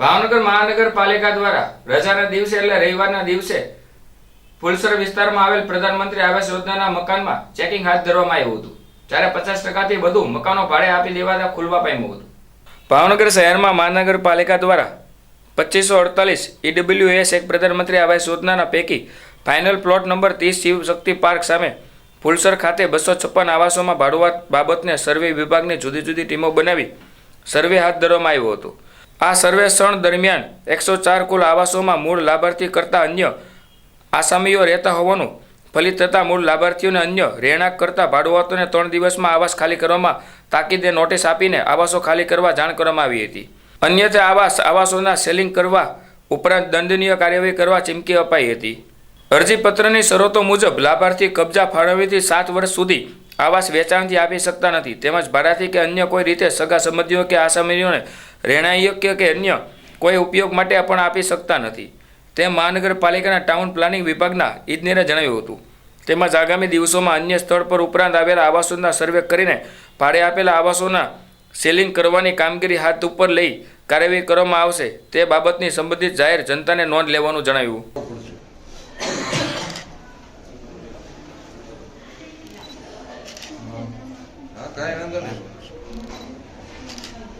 ભાવનગર મહાનગરપાલિકા દ્વારા રજાના દિવસે એટલે રવિવારના દિવસે ફુલસર વિસ્તારમાં આવેલ પ્રધાનમંત્રી આવાસ યોજનાના મકાનમાં ચેકિંગ હાથ ધરવામાં આવ્યું હતું, જ્યારે પચાસ ટકાથી વધુ મકાનો ભાડે આપી દેવાતા ખુલવા પામ્યું હતું. ભાવનગર શહેરમાં મહાનગરપાલિકા દ્વારા પચીસો અડતાલીસ ઈડબ્લ્યુએસ એક પ્રધાનમંત્રી આવાસ યોજનાના પૈકી ફાઇનલ પ્લોટ નંબર ત્રીસ શિવ શક્તિ પાર્ક સામે ફુલસર ખાતે બસો છપ્પન આવાસોમાં ભાડુઆત બાબતને સર્વે વિભાગની જુદી જુદી ટીમો બનાવી સર્વે હાથ ધરવામાં આવ્યો હતો. આ સર્વેક્ષણ દરમિયાન એકસો ચાર કુલ આવાસોમાં મૂળ લાભાર્થી કરતા અન્ય આસામીઓ રહેતા હોવાનું, ફલિત થતાં મૂળ લાભાર્થીઓને અન્ય રહેણાંક કરતા ભાડુઆતોને ત્રણ દિવસમાં આવાસ ખાલી કરવામાં તાકીદે નોટિસ આપીને આવાસો ખાલી કરવા જાણ કરવામાં આવી હતી. અન્યથા આવાસ, આવાસોના સેલિંગ કરવા ઉપરાંત દંડનીય કાર્યવાહી કરવા ચીમકી અપાઈ હતી. અરજીપત્રની શરતો મુજબ લાભાર્થી કબજા ફાળવણીથી સાત વર્ષ સુધી આવાસ વેચાણથી આપી શકતા નથી. તેમજ ભાડાથી કે અન્ય કોઈ રીતે સગા સંબંધીઓ કે આસામીઓને રહેણાંક કે અન્ય કોઈ ઉપયોગ માટે પણ આપી શકતા નથી. તેમ મહાનગરપાલિકાના ટાઉન પ્લાનિંગ વિભાગના ઇજનેરે જણાવ્યું હતું. તેમજ આગામી દિવસોમાં અન્ય સ્થળ પર ઉપરાંત આવેલા આવાસોના સર્વે કરીને ભાડે આપેલા આવાસોના સેલિંગ કરવાની કામગીરી હાથ ઉપર લઈ કાર્યવાહી કરવામાં આવશે તે બાબતની સંબંધિત જાહેર જનતાને નોંધ લેવાનું જણાવ્યું. કાંઈ વાંધો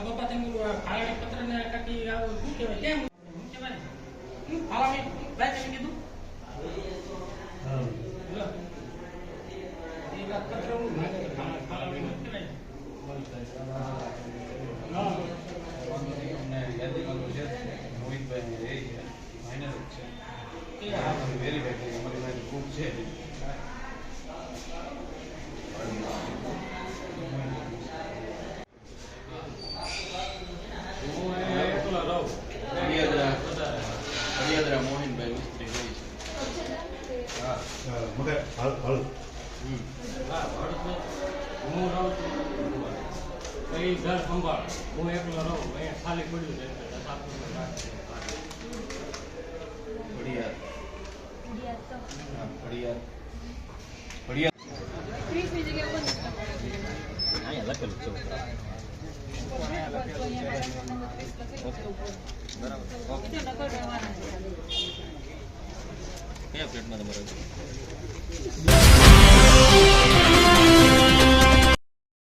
હા વેરી તમે ફાળવણી પત્ર ને કાકી આ શું કહેવાય? કેમ? શું કહેવાય? શું ફાળવણી ભાઈ તમે કીધું? લો. એ વાત પત્ર હું. માંગે છે. હું એકલો રહું. હરિયાદરા મોહનભાઈ મિસ્ત્રી હોય છે હા, મગે હળ હળ હા, હું રહું છું એ ઘર સંભાળ હું એકલો રહું અહીંયા છે જગ્યાએ ઓગણત્રીસ લખેલું. છે. કયા ફ્લેટમાં તમારે?